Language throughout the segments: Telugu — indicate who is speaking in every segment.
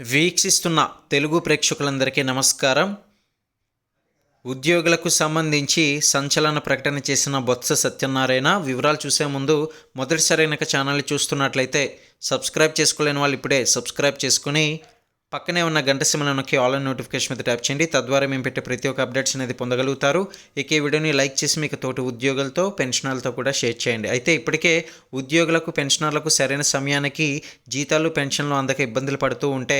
Speaker 1: వీక్షిస్తున్న తెలుగు ప్రేక్షకులందరికీ నమస్కారం. ఉద్యోగులకు సంబంధించి సంచలన ప్రకటన చేసిన బొత్స సత్యనారాయణ వివరాలు చూసే ముందు మొదటిసారి కనుక ఛానల్ చూస్తున్నట్లయితే సబ్స్క్రైబ్ చేసుకోలేని వాళ్ళు ఇప్పుడే సబ్స్క్రైబ్ చేసుకుని పక్కనే ఉన్న గంట సిమ్మలను నొక్కి ఆల్ అండ్ నోటిఫికేషన్ మీద ట్యాప్ చేయండి. తద్వారా మేము పెట్టే ప్రతి ఒక్క అప్డేట్స్ అనేది పొందగలుగుతారు. ఇక ఈ వీడియోని లైక్ చేసి మీకు తోటి ఉద్యోగులతో పెన్షనర్లతో కూడా షేర్ చేయండి. అయితే ఇప్పటికే ఉద్యోగులకు పెన్షనర్లకు సరైన సమయానికి జీతాలు పెన్షన్లు అందక ఇబ్బందులు పడుతూ ఉంటే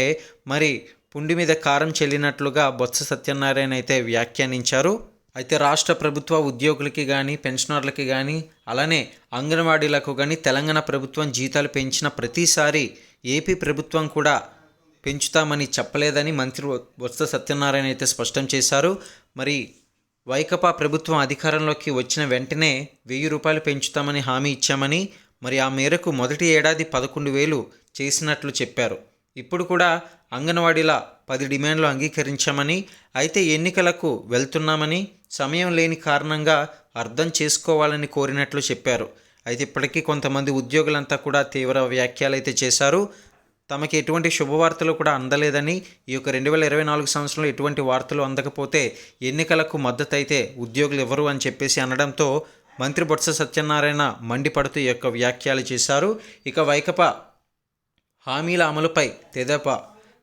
Speaker 1: మరి పుండి మీద కారం చెల్లినట్లుగా బొత్స సత్యనారాయణ అయితే వ్యాఖ్యానించారు. అయితే రాష్ట్ర ప్రభుత్వ ఉద్యోగులకి కానీ పెన్షనర్లకి కానీ అలానే అంగన్వాడీలకు కానీ తెలంగాణ ప్రభుత్వం జీతాలు పెంచిన ప్రతిసారి ఏపీ ప్రభుత్వం కూడా పెంచుతామని చెప్పలేదని మంత్రి బొత్స సత్యనారాయణ అయితే స్పష్టం చేశారు. మరి వైకపా ప్రభుత్వం అధికారంలోకి వచ్చిన వెంటనే వెయ్యి రూపాయలు పెంచుతామని హామీ ఇచ్చామని మరి ఆ మేరకు మొదటి ఏడాది పదకొండు వేలు చేసినట్లు చెప్పారు. ఇప్పుడు కూడా అంగన్వాడీల పది డిమాండ్లు అంగీకరించామని అయితే ఎన్నికలకు వెళ్తున్నామని సమయం లేని కారణంగా అర్థం చేసుకోవాలని కోరినట్లు చెప్పారు. అయితే ఇప్పటికీ కొంతమంది ఉద్యోగులంతా కూడా తీవ్ర వ్యాఖ్యలు అయితే చేశారు. తమకి ఎటువంటి శుభవార్తలు కూడా అందలేదని ఈ యొక్క రెండు వేల ఇరవై నాలుగు సంవత్సరంలో ఎటువంటి వార్తలు అందకపోతే ఎన్నికలకు మద్దతు అయితే ఉద్యోగులు ఎవరు అని చెప్పేసి అనడంతో మంత్రి బొత్స సత్యనారాయణ మండిపడుతూ ఈ యొక్క వ్యాఖ్యలు చేశారు. ఇక వైకపా హామీల అమలుపై తెదేపా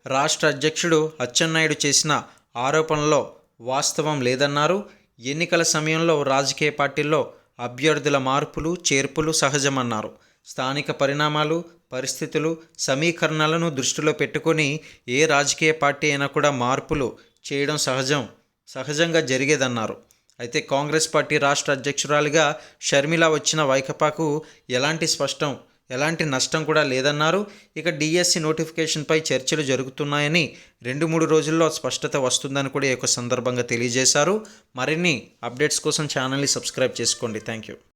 Speaker 1: రాష్ట్ర అధ్యక్షుడు అచ్చెన్నాయుడు చేసిన ఆరోపణలో వాస్తవం లేదన్నారు. ఎన్నికల సమయంలో రాజకీయ పార్టీల్లో అభ్యర్థుల మార్పులు చేర్పులు సహజమన్నారు. స్థానిక పరిణామాలు పరిస్థితులు సమీకరణలను దృష్టిలో పెట్టుకొని ఏ రాజకీయ పార్టీ అయినా కూడా మార్పులు చేయడం సహజం సహజంగా జరిగేదన్నారు. అయితే కాంగ్రెస్ పార్టీ రాష్ట్ర అధ్యక్షురాలిగా షర్మిల వచ్చిన వైకపాకు ఎలాంటి స్పష్టం ఎలాంటి నష్టం కూడా లేదన్నారు. ఇక డిఎస్సి నోటిఫికేషన్పై చర్చలు జరుగుతున్నాయని రెండు మూడు రోజుల్లో స్పష్టత వస్తుందని కూడా ఈ యొక్క సందర్భంగా తెలియజేశారు. మరిన్ని అప్డేట్స్ కోసం ఛానల్ని సబ్స్క్రైబ్ చేసుకోండి. Thank you.